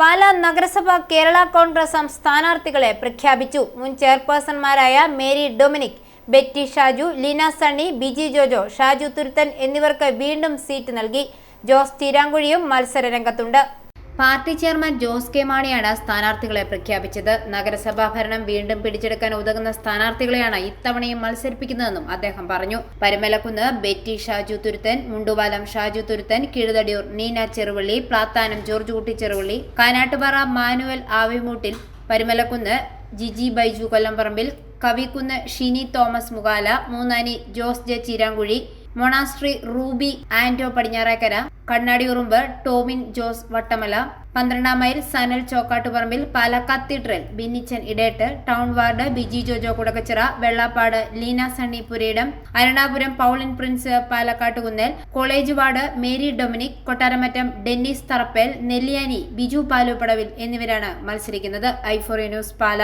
പാലാ നഗരസഭ കേരള കോൺഗ്രസ് സ്ഥാനാർത്ഥികളെ പ്രഖ്യാപിച്ചു. മുൻ ചെയർപേഴ്സൺമാരായ Mary Dominic Betty Shaju Leena Sunny Biji Jojo Shaju Thuruthan എന്നിവർക്ക് വീണ്ടും സീറ്റ് നൽകി. ജോസ് തീരാങ്കുഴിയും മത്സര രംഗത്തുണ്ട് പാർട്ടി ചെയർമാൻ ജോസ് കെ മാണിയാണ് സ്ഥാനാർത്ഥികളെ പ്രഖ്യാപിച്ചത്. നഗരസഭാ ഭരണം വീണ്ടും പിടിച്ചെടുക്കാൻ ഉതകുന്ന സ്ഥാനാർത്ഥികളെയാണ് ഇത്തവണയും മത്സരിപ്പിക്കുന്നതെന്നും അദ്ദേഹം പറഞ്ഞു. Parumalakkunnu Betty Shaju Thuruthan Munduvalam Shaju Thuruthan Keezhuthadiyoor Neena Cheruvally Plathanam George Kutty Cheruvally Kanattupara Manuel Avimoottil Parumalakkunnu Giji Biju Kollamparambil Kavikkunnu Shini Thomas Mukala Moonnani Jose J Cheerankuzhi monastery Ruby Anto Padinjarekkara Kannadiyurumbu Tomin Jose Vattamala പന്ത്രണ്ടാം mile Sanal Chokkattuparambil Pala cathedral Binnichan Idettu town ward Biji Jojo Kudakkachira Vellappad Leena Sunny Purayidam Arunapuram Pauline Prince Palakkattukunnel college ward Mary Dominic Kottaramattam Dennis Tharappel Nelliyani Biju Palupadavil എന്നിവരാണ് മത്സരിക്കുന്നത്. ഐഫോറി news പാല.